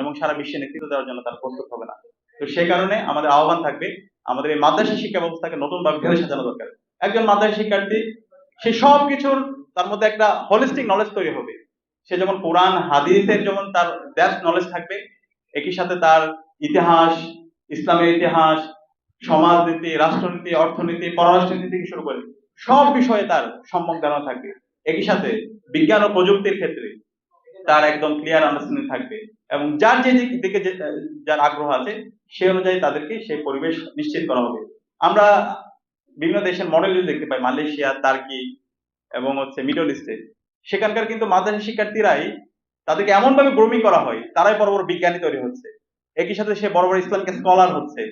এবং সারা বিশ্বে নেতৃত্ব দেওয়ার জন্য তার প্রস্তুত হবে না। তো সে কারণে আমাদের আহ্বান থাকবে, আমাদের এই মাদ্রাসা শিক্ষা ব্যবস্থাকে নতুন ভাবে ঢেলে সাজানো দরকার। একজন মাদ্রাসা শিক্ষার্থী, সে সব কিছুর তার মধ্যে একটা হোলিস্টিক নলেজ তৈরি হবে। সে যেমন কোরআন, হাদিসের যেমন তার ড্যাপথ নলেজ থাকবে, একই সাথে তার ইতিহাস, ইসলামের ইতিহাস, সমাজনীতি, রাষ্ট্রনীতি, অর্থনীতি, পররাষ্ট্রনীতি থেকে শুরু করে সব বিষয়ে তার সম্যক ধারণা থাকবে। একই সাথে বিজ্ঞান ও প্রযুক্তির ক্ষেত্রে তার একদম ক্লিয়ার আন্ডারস্ট্যান্ডিং থাকবে। এবং যার যে দিকে যার আগ্রহ আছে, সে অনুযায়ী তাদেরকে সেই পরিবেশ নিশ্চিত করা হবে। আমরা বিভিন্ন দেশের মডেল যদি দেখতে পাই, মালয়েশিয়া তার্কি এবং হচ্ছে মিডল ইস্টে, সেখানকার কিন্তু মাদ্রাসা শিক্ষার্থীরাই তাদেরকে এমন ভাবে গ্রোমিং করা হয়, তারাই বড় বড় বিজ্ঞানী তৈরি হচ্ছে। একই সাথে সে বড় বড় ইসলামকে স্কলার হচ্ছে,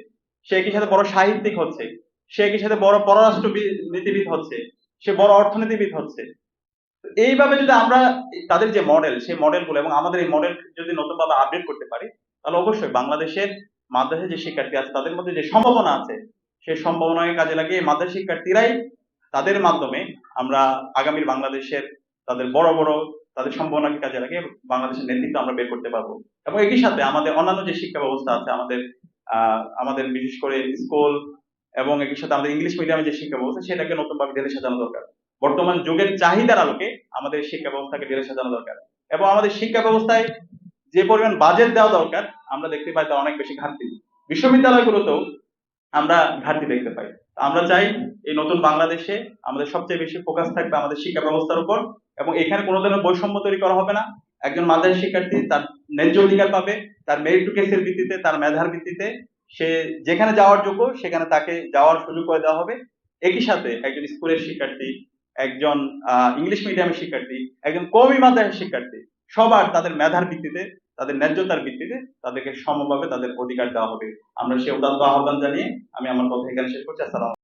সে একই সাথে বড় সাহিত্যিক হচ্ছে, সে একই সাথে বড় পররাষ্ট্র নীতিবিদ হচ্ছে, সে বড় অর্থনীতিবিদ হচ্ছে। এইভাবে যদি আমরা তাদের যে মডেল সেই মডেলগুলো এবং আমাদের এই মডেল যদি নতুনভাবে আপডেট করতে পারি, তাহলে অবশ্যই বাংলাদেশের মাদ্রাসায় যে শিক্ষার্থী আছে, তাদের মধ্যে যে সম্ভাবনা আছে, সেই সম্ভাবনাকে কাজে লাগিয়ে মাদ্রাসা শিক্ষার্থীরাই তাদের মাধ্যমে আমরা আগামীর বাংলাদেশের তাদের বড় বড় তাদের সম্ভাবনাকে কাজে লাগিয়ে বাংলাদেশের নেতৃত্ব আমরা বের করতে পারব। এবং একই সাথে আমাদের অন্যান্য যে শিক্ষা ব্যবস্থা আছে, আমাদের আমাদের বিশেষ করে স্কুল এবং একই সাথে আমাদের ইংলিশ মিডিয়ামে যে শিক্ষা ব্যবস্থা, সেটাকে নতুনভাবে ঢেলে সাজানো দরকার। বর্তমান যুগের চাহিদার আলোকে আমাদের শিক্ষা ব্যবস্থাকে ঢেলে সাজানো দরকার। এবং আমাদের শিক্ষা ব্যবস্থায় যে পরিমাণ বাজেট দেওয়া দরকার, আমরা দেখতে পাই তার অনেক বেশি ঘাটতি। বিশ্ববিদ্যালয়গুলোতেও আমরা ঘাটতি দেখতে পাই। আমরা চাই এই নতুন বাংলাদেশে আমাদের সবচেয়ে বেশি ফোকাস থাকবে আমাদের শিক্ষা ব্যবস্থার উপর এবং এখানে কোনো ধরনের বৈষম্য তৈরি করা হবে না। একজন মাদ্রাসা শিক্ষার্থী তার ন্যায্য অধিকার পাবে, তার মেরিট কেসের ভিত্তিতে, তার মেধার ভিত্তিতে। সে যেখানে যাওয়ার যোগ্য, সেখানে তাকে যাওয়ার সুযোগ করে দেওয়া হবে। একই সাথে একজন স্কুলের শিক্ষার্থী একজন ইংলিশ মিডিয়ামের শিক্ষার্থী, একজন কমি মাদ্রাসার শিক্ষার্থী, সবার তাদের মেধার ভিত্তিতে, তাদের ন্যায্যতার ভিত্তিতে তাদেরকে সমভাবে তাদের অধিকার দেওয়া হবে। আমরা সে উদান্ত আহ্বান জানিয়ে আমি আমার কথা এখানে শেষ করছি। আসসালাম